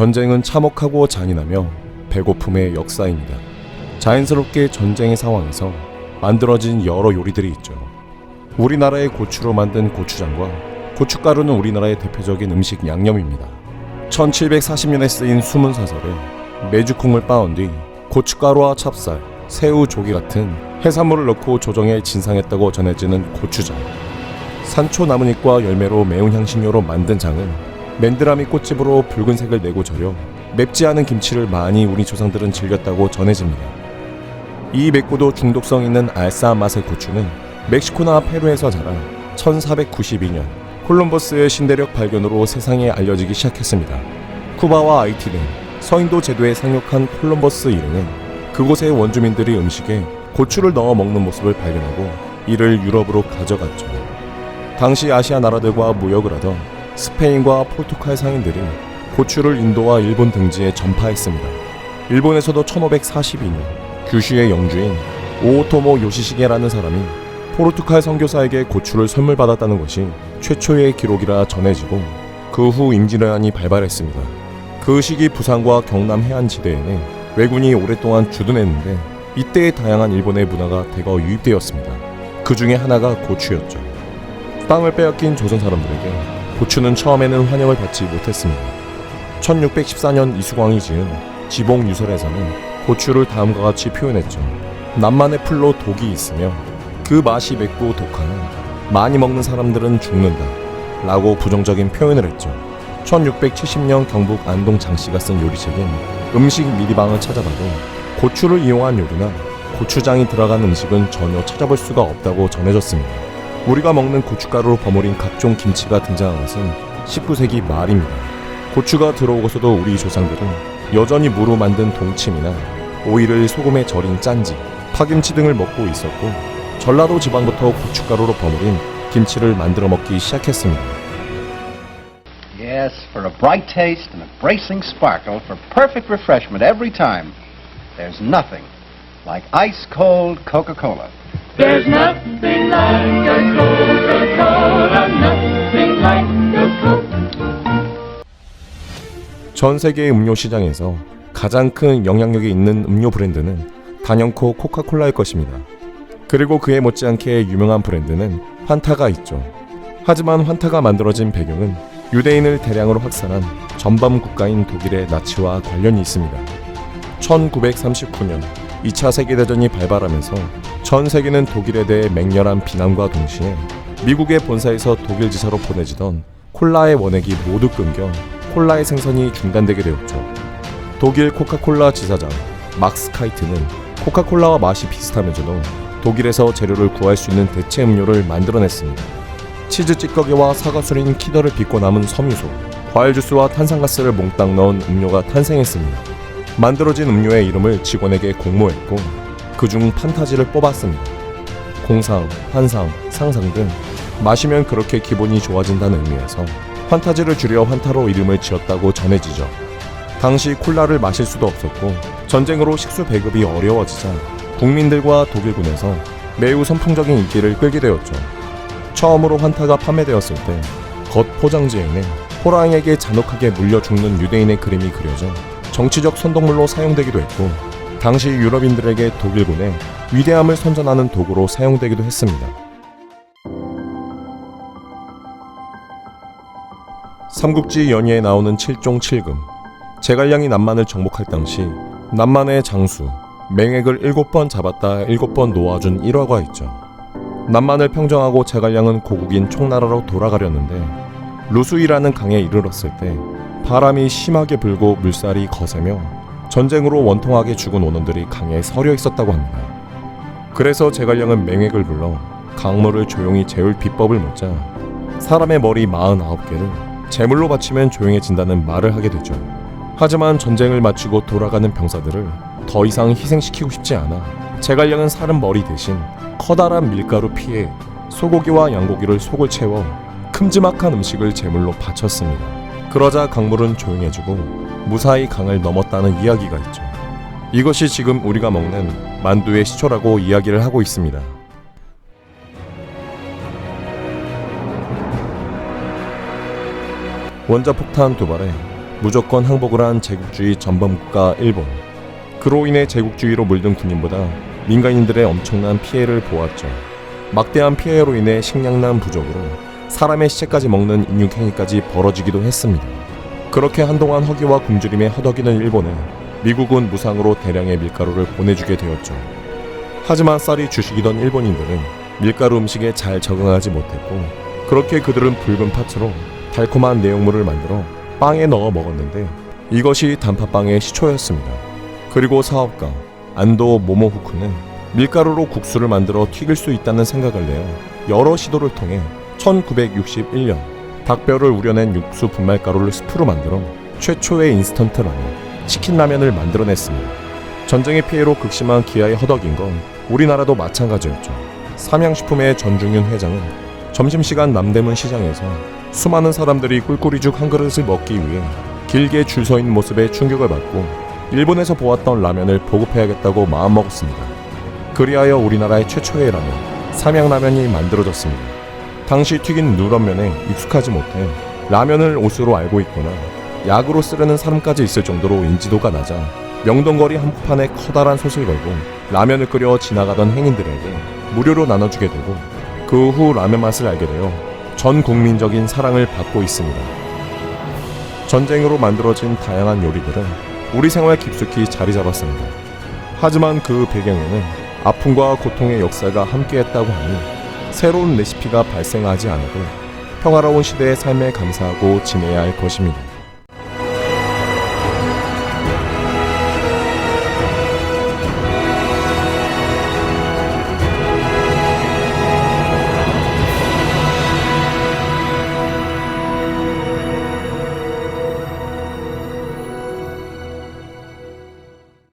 전쟁은 참혹하고 잔인하며 배고픔의 역사입니다. 자연스럽게 전쟁의 상황에서 만들어진 여러 요리들이 있죠. 우리나라의 고추로 만든 고추장과 고춧가루는 우리나라의 대표적인 음식 양념입니다. 1740년에 쓰인 수문 사설에 메주콩을 빻은 뒤 고춧가루와 찹쌀, 새우, 조기 같은 해산물을 넣고 조정해 진상했다고 전해지는 고추장. 산초 나뭇잎과 열매로 매운 향신료로 만든 장은 맨드라미 꽃집으로 붉은색을 내고 절여 맵지 않은 김치를 많이 우리 조상들은 즐겼다고 전해집니다. 이 맵고도 중독성 있는 알싸한 맛의 고추는 멕시코나 페루에서 자라 1492년 콜럼버스의 신대력 발견으로 세상에 알려지기 시작했습니다. 쿠바와 아이티 등 서인도 제도에 상륙한 콜럼버스 일행은 그곳의 원주민들이 음식에 고추를 넣어 먹는 모습을 발견하고 이를 유럽으로 가져갔죠. 당시 아시아 나라들과 무역을 하던 스페인과 포르투갈 상인들이 고추를 인도와 일본 등지에 전파했습니다. 일본에서도 1542년 규슈의 영주인 오오토모 요시시게라는 사람이 포르투갈 선교사에게 고추를 선물 받았다는 것이 최초의 기록이라 전해지고 그 후 임진왜란이 발발했습니다. 그 시기 부산과 경남 해안 지대에는 왜군이 오랫동안 주둔했는데 이때의 다양한 일본의 문화가 대거 유입되었습니다. 그 중에 하나가 고추였죠. 땅을 빼앗긴 조선 사람들에게 고추는 처음에는 환영을 받지 못했습니다. 1614년 이수광이 지은 지봉 유설에서는 고추를 다음과 같이 표현했죠. 남만의 풀로 독이 있으며 그 맛이 맵고 독하여 많이 먹는 사람들은 죽는다. 라고 부정적인 표현을 했죠. 1670년 경북 안동 장씨가 쓴 요리책인 음식 미리방을 찾아봐도 고추를 이용한 요리나 고추장이 들어간 음식은 전혀 찾아볼 수가 없다고 전해졌습니다. 우리가 먹는 고춧가루로 버무린 각종 김치가 등장한 것은 19세기 말입니다. 고추가 들어오고서도 우리 조상들은 여전히 무로 만든 동치미나 오이를 소금에 절인 짠지, 파김치 등을 먹고 있었고 전라도 지방부터 고춧가루로 버무린 김치를 만들어 먹기 시작했습니다. Yes, for a bright taste and a bracing sparkle, for perfect refreshment every time, there's nothing like ice cold Coca Cola. There's nothing like a Coca-Cola, nothing like a Coke. 전 세계 음료 시장에서 가장 큰 영향력이 있는 음료 브랜드는 단연코 코카콜라일 것입니다. 그리고 그에 못지않게 유명한 브랜드는 환타가 있죠. 하지만 환타가 만들어진 배경은 유대인을 대량으로 확산한 전범 국가인 독일의 나치와 관련이 있습니다. 1939년 2차 세계대전이 발발하면서 전 세계는 독일에 대해 맹렬한 비난과 동시에 미국의 본사에서 독일 지사로 보내지던 콜라의 원액이 모두 끊겨 콜라의 생산이 중단되게 되었죠. 독일 코카콜라 지사장 막스 카이트는 코카콜라와 맛이 비슷하면서도 독일에서 재료를 구할 수 있는 대체 음료를 만들어냈습니다. 치즈 찌꺼기와 사과술인 키더를 빚고 남은 섬유소, 과일 주스와 탄산가스를 몽땅 넣은 음료가 탄생했습니다. 만들어진 음료의 이름을 직원에게 공모했고 그중 판타지를 뽑았습니다. 공상, 환상, 상상 등 마시면 그렇게 기분이 좋아진다는 의미에서 환타지를 줄여 환타로 이름을 지었다고 전해지죠. 당시 콜라를 마실 수도 없었고 전쟁으로 식수 배급이 어려워지자 국민들과 독일군에서 매우 선풍적인 인기를 끌게 되었죠. 처음으로 환타가 판매되었을 때 겉 포장지에는 호랑이에게 잔혹하게 물려 죽는 유대인의 그림이 그려져 정치적 선동물로 사용되기도 했고 당시 유럽인들에게 독일군의 위대함을 선전하는 도구로 사용되기도 했습니다. 삼국지 연의에 나오는 칠종 칠금 제갈량이 남만을 정복할 당시 남만의 장수 맹액을 일곱 번 잡았다 일곱 번 놓아준 일화가 있죠. 남만을 평정하고 제갈량은 고국인 총나라로 돌아가려는데 루수이라는 강에 이르렀을 때 바람이 심하게 불고 물살이 거세며 전쟁으로 원통하게 죽은 원원들이 강에 서려 있었다고 합니다. 그래서 제갈량은 맹액을 불러 강물을 조용히 재울 비법을 묻자 사람의 머리 49개를 제물로 바치면 조용해진다는 말을 하게 되죠. 하지만 전쟁을 마치고 돌아가는 병사들을 더 이상 희생시키고 싶지 않아 제갈량은 사람 머리 대신 커다란 밀가루 피에 소고기와 양고기를 속을 채워 큼지막한 음식을 제물로 바쳤습니다. 그러자 강물은 조용해지고 무사히 강을 넘었다는 이야기가 있죠. 이것이 지금 우리가 먹는 만두의 시초라고 이야기를 하고 있습니다. 원자 폭탄 도발에 무조건 항복을 한 제국주의 전범국가 일본. 그로 인해 제국주의로 물든 군인보다 민간인들의 엄청난 피해를 보았죠. 막대한 피해로 인해 식량난 부족으로 사람의 시체까지 먹는 인육행위까지 벌어지기도 했습니다. 그렇게 한동안 허기와 굶주림에 허덕이는 일본에 미국은 무상으로 대량의 밀가루를 보내주게 되었죠. 하지만 쌀이 주식이던 일본인들은 밀가루 음식에 잘 적응하지 못했고 그렇게 그들은 붉은 파츠로 달콤한 내용물을 만들어 빵에 넣어 먹었는데 이것이 단팥빵의 시초였습니다. 그리고 사업가 안도 모모후쿠는 밀가루로 국수를 만들어 튀길 수 있다는 생각을 내어 여러 시도를 통해 1961년 닭뼈를 우려낸 육수 분말가루를 스프로 만들어 최초의 인스턴트 라면, 치킨 라면을 만들어냈습니다. 전쟁의 피해로 극심한 기아에 허덕인 건 우리나라도 마찬가지였죠. 삼양식품의 전중윤 회장은 점심시간 남대문 시장에서 수많은 사람들이 꿀꿀이죽 한 그릇을 먹기 위해 길게 줄 서 있는 모습에 충격을 받고 일본에서 보았던 라면을 보급해야겠다고 마음먹었습니다. 그리하여 우리나라의 최초의 라면, 삼양라면이 만들어졌습니다. 당시 튀긴 누런면에 익숙하지 못해 라면을 옷으로 알고 있거나 약으로 쓰려는 사람까지 있을 정도로 인지도가 낮아 명동거리 한복판에 커다란 솥을 걸고 라면을 끓여 지나가던 행인들에게 무료로 나눠주게 되고 그 후 라면 맛을 알게 되어 전 국민적인 사랑을 받고 있습니다. 전쟁으로 만들어진 다양한 요리들은 우리 생활 깊숙이 자리 잡았습니다. 하지만 그 배경에는 아픔과 고통의 역사가 함께했다고 하니 새로운 레시피가 발생하지 않아도 평화로운 시대의 삶에 감사하고 지내야 할 것입니다.